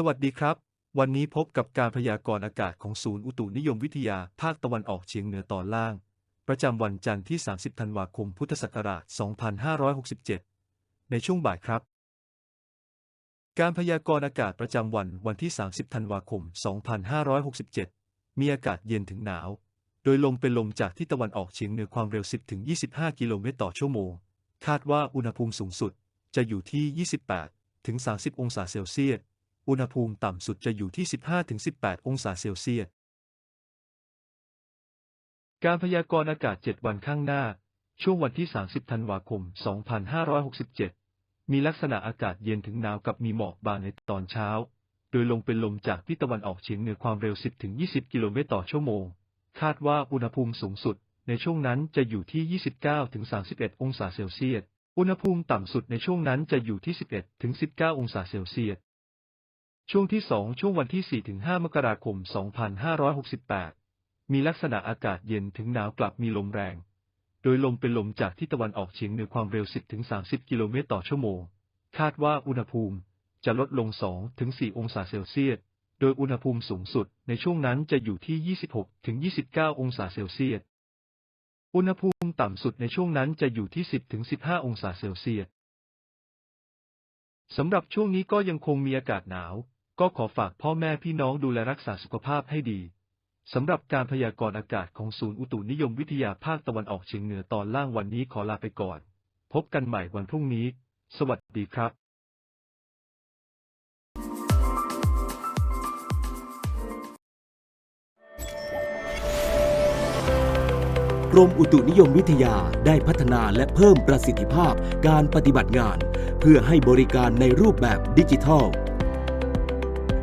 สวัสดีครับ วันนี้พบกับการพยากรณ์อากาศของศูนย์อุตุนิยมวิทยาภาคตะวันออกเฉียงเหนือตอนล่าง ประจำวันจันทร์ที่ 30 ธันวาคม พุทธศักราช 2567 ในช่วงบ่ายครับ การพยากรณ์อากาศประจำวันวันที่ 30 ธันวาคม 2567 มีอากาศเย็นถึงหนาว โดยลมเป็นลมจากที่ตะวันออกเฉียงเหนือความเร็ว 10-25 กิโลเมตรต่อชั่วโมง คาดว่าอุณหภูมิสูงสุดจะอยู่ที่ 28ถึง30 องศาเซลเซียส อุณหภูมิต่ำสุดจะอยู่ที่ 15-18 องศาเซลเซียส การพยากรณ์อากาศ 7 วันข้างหน้า ช่วงวันที่ 30 ธันวาคม 2567 มีลักษณะอากาศเย็นถึงหนาวกับมีหมอกบางในตอนเช้า โดยลมเป็นลมจากที่ตะวันออกเฉียงเหนือความเร็ว 10-20 กิโลเมตรต่อชั่วโมง คาดว่าอุณหภูมิสูงสุดในช่วงนั้นจะอยู่ที่ 29-31 องศาเซลเซียส อุณหภูมิต่ำสุดในช่วงนั้นจะอยู่ที่ 11-19 องศาเซลเซียส ช่วงที่ 2 ช่วงวันที่4ถึง5มกราคม 2568 มีลักษณะอากาศเย็นถึงหนาวกลับมีลมแรง โดยลมเป็นลมจากที่ตะวันออกเฉียงเหนือความเร็ว 10ถึง30 กิโลเมตรต่อชั่วโมง คาดว่าอุณหภูมิจะลดลง2ถึง4องศาเซลเซียส โดยอุณหภูมิสูงสุดในช่วงนั้นจะอยู่ที่ 26ถึง29 องศาเซลเซียส อุณหภูมิต่ำสุดในช่วงนั้นจะอยู่ที่ 10ถึง15 องศาเซลเซียส สำหรับช่วงนี้ก็ยังคงมีอากาศหนาว ก็ขอฝากพ่อแม่พี่น้องดูแลรักษาสุขภาพให้ดี สำหรับการพยากรณ์อากาศของศูนย์อุตุนิยมวิทยาภาคตะวันออกเฉียงเหนือตอนล่างวันนี้ขอลาไปก่อน พบกันใหม่วันพรุ่งนี้ สวัสดีครับกรมอุตุนิยมวิทยาได้พัฒนาและเพิ่มประสิทธิภาพการปฏิบัติงาน เพื่อให้บริการในรูปแบบดิจิทัล